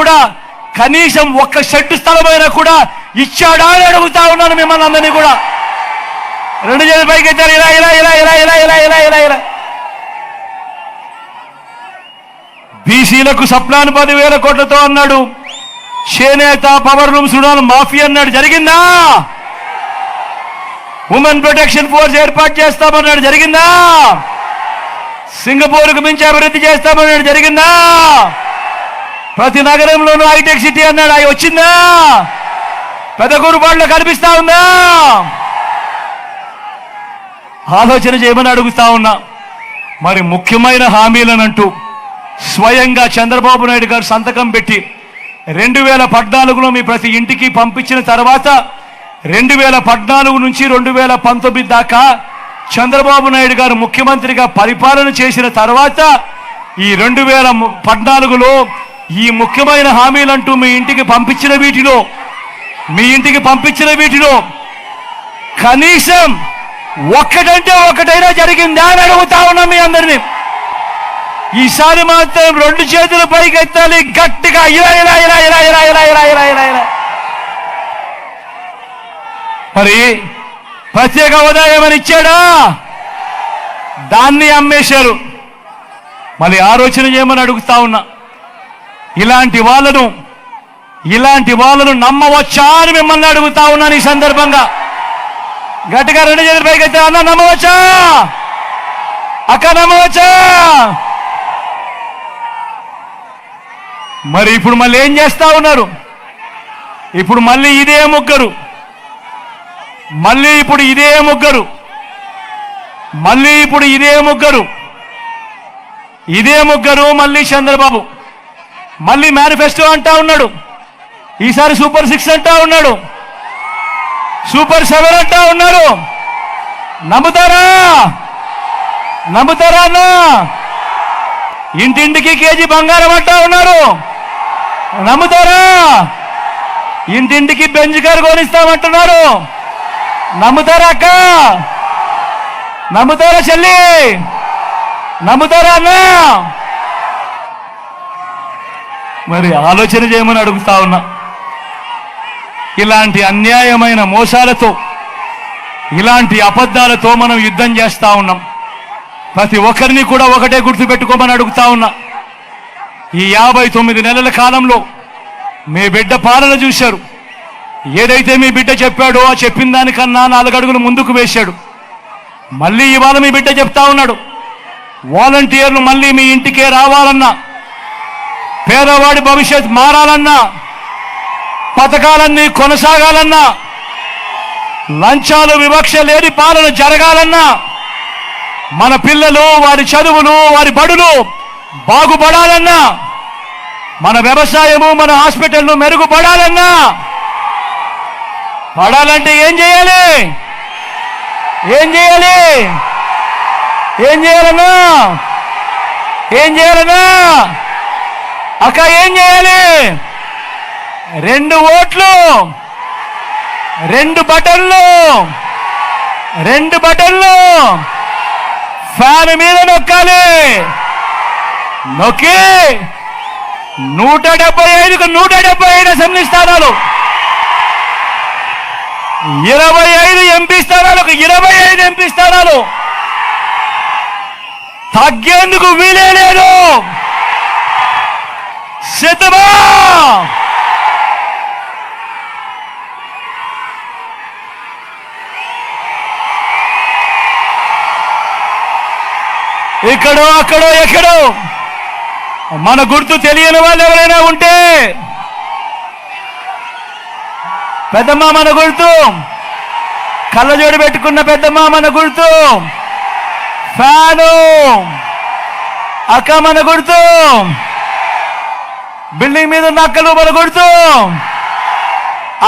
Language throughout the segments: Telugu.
కూడా కనీసం ఒక్క షెడ్ స్థలమైనా కూడా ఇచ్చాడా అని అడుగుతా ఉన్నాను మిమ్మల్ని అందరినీ కూడా. రెండు చేతుల పైకి ఎత్తారు ఇలా ఇలా ఇలా ఇలా ఇలా ఇలా ఇలా ఇలా ఇలా. బీసీలకు సప్లాన్ పదివేల కోట్లతో అన్నాడు. చేనేత పవర్ రూమ్స్ రుణాలు మాఫీ అన్నాడు. జరిగిందా? ఉమెన్ ప్రొటెక్షన్ ఫోర్స్ ఏర్పాటు చేస్తామన్నాడు. జరిగిందా? సింగపూర్కు మించి అభివృద్ధి చేస్తామన్నాడు. జరిగిందా? ప్రతి నగరంలోనూ హైటెక్ సిటీ అన్నాడు. అవి వచ్చిందా? పెద్ద పెదకూరుపాడులో కనిపిస్తా ఉందా? ఆలోచన చేయమని అడుగుతా ఉన్నా. మరి ముఖ్యమైన హామీలనంటూ స్వయంగా చంద్రబాబు నాయుడు గారు సంతకం పెట్టి రెండు వేల పద్నాలుగులో మీ ప్రతి ఇంటికి పంపించిన తర్వాత రెండు వేల పద్నాలుగు నుంచి రెండు వేల పంతొమ్మిది దాకా చంద్రబాబు నాయుడు గారు ముఖ్యమంత్రిగా పరిపాలన చేసిన తర్వాత ఈ రెండు వేల పద్నాలుగులో ఈ ముఖ్యమైన హామీలంటూ మీ ఇంటికి పంపించిన వీటిలో మీ ఇంటికి పంపించిన వీటిలో కనీసం ఒక్కటంటే ఒకటైనా జరిగిందా అని అడుగుతా ఉన్నా మీ అందరినీ ఈసారి మాత్రం రెండు చేతులు పైకి ఎత్తాలి గట్టిగా ఇలా ఇలా ఇలా ఇలా ఇలా ఇలా ఇలా ఇలా ఇలా ఇలా మరి ప్రత్యేక హోదా ఏమని ఇచ్చాడా దాన్ని అమ్మేశారు మళ్ళీ ఆలోచన చేయమని అడుగుతా ఉన్నా ఇలాంటి వాళ్ళను ఇలాంటి వాళ్ళను నమ్మవచ్చా అని మిమ్మల్ని అడుగుతా ఉన్నాను ఈ సందర్భంగా. గట్టిగా రెండు చేతులు పైకి ఎత్తే అన్న నమ్మవచ్చా? అక్క నమ్మవచ్చా? మరి ఇప్పుడు మళ్ళీ ఏం చేస్తా ఉన్నారు? ఇప్పుడు మళ్ళీ ఇదే ముగ్గురు. మళ్ళీ ఇప్పుడు ఇదే ముగ్గురు. మళ్ళీ ఇప్పుడు ఇదే ముగ్గురు. ఇదే ముగ్గురు మళ్ళీ చంద్రబాబు. మళ్ళీ మేనిఫెస్టో అంటా ఉన్నాడు. ఈసారి సూపర్ సిక్స్ అంటా ఉన్నాడు. సూపర్ సెవెన్ అంటా ఉన్నారు నమ్ముతారా? నమ్ముతారా అన్నా? ఇంటింటికి కేజీ బంగారం అంటా ఉన్నారు నమ్ముతారా? ఇంటింటికి బెంజ్ కారు కొనిస్తామంటున్నారు. నమ్ముతారా అక్క? నమ్ముతారా చెల్లి? నమ్ముతారా అన్న? మరి ఆలోచన చేయమని అడుగుతా ఉన్నా. ఇలాంటి అన్యాయమైన మోసాలతో ఇలాంటి అబద్ధాలతో మనం యుద్ధం చేస్తూ ఉన్నాం. ప్రతి ఒక్కరిని కూడా ఒకటే గుర్తుపెట్టుకోమని అడుగుతా ఉన్నా. ఈ యాభై తొమ్మిది నెలల కాలంలో మీ బిడ్డ పాలన చూశారు. ఏదైతే మీ బిడ్డ చెప్పాడో ఆ చెప్పిన దానికన్నా నాలుగడుగులు ముందుకు వేశాడు. మళ్ళీ ఇవాళ మీ బిడ్డ చెప్తా ఉన్నాడు. వాలంటీర్లు మళ్ళీ మీ ఇంటికే రావాలన్నా పేదవాడి భవిష్యత్ మారాలన్నా పథకాలన్నీ కొనసాగాలన్నా లంచాలు వివక్ష లేని పాలన జరగాలన్నా మన పిల్లలు వారి చదువులు వారి బడులు బాగుపడాలన్నా మన వ్యవసాయము మన హాస్పిటల్ను మెరుగుపడాలన్నా పడాలంటే ఏం చేయాలి? ఏం చేయాలి? ఏం చేయాలన్నా? ఏం చేయాలన్నా? అక్క ఏం చేయాలి? రెండు ఓట్లు రెండు బటన్లు రెండు బటన్లు. ఫ్యాన్ మీద నొక్కాలి. నొక్కి నూట డెబ్బై ఐదుకు నూట డెబ్బై ఐదు అసెంబ్లీ స్థానాలు. ఇరవై ఐదు ఎంపీ స్థానాలకు ఇరవై ఐదు ఎంపీ స్థానాలు. తగ్గేందుకు వీలే లేదు. సిద్ధమా ఇక్కడో అక్కడో ఎక్కడో! మన గుర్తు తెలియని వాళ్ళు ఎవరైనా ఉంటే! పెద్దమ్మ మన గుర్తు! కళ్ళజోడు పెట్టుకున్న పెద్దమ్మ మన గుర్తు! ఫ్యాను! అక్క మన గుర్తు! బిల్డింగ్ మీద నక్కలు మన కొడుతూ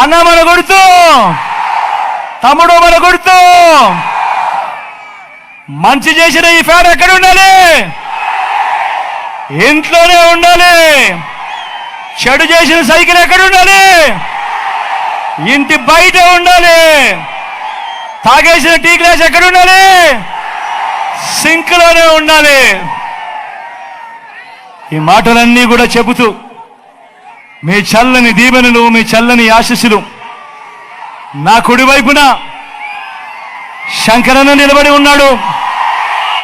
అన్న మన కొడుతూ తమ్ముడు మన కొడుతూ మంచి చేసిన ఈ ఫ్యాన్ ఎక్కడ ఉండాలి? ఇంట్లోనే ఉండాలి. చెడు చేసిన సైకిల్ ఎక్కడ ఉండాలి? ఇంటి బయట ఉండాలి. తాగేసిన టీ గ్లాస్ ఎక్కడ ఉండాలి? సింక్లోనే ఉండాలి. ఈ మాటలన్నీ కూడా చెబుతూ మీ చల్లని దీవెనలు మీ చల్లని ఆశీస్సులు. నా కుడివైపున శంకరన్న నిలబడి ఉన్నాడు.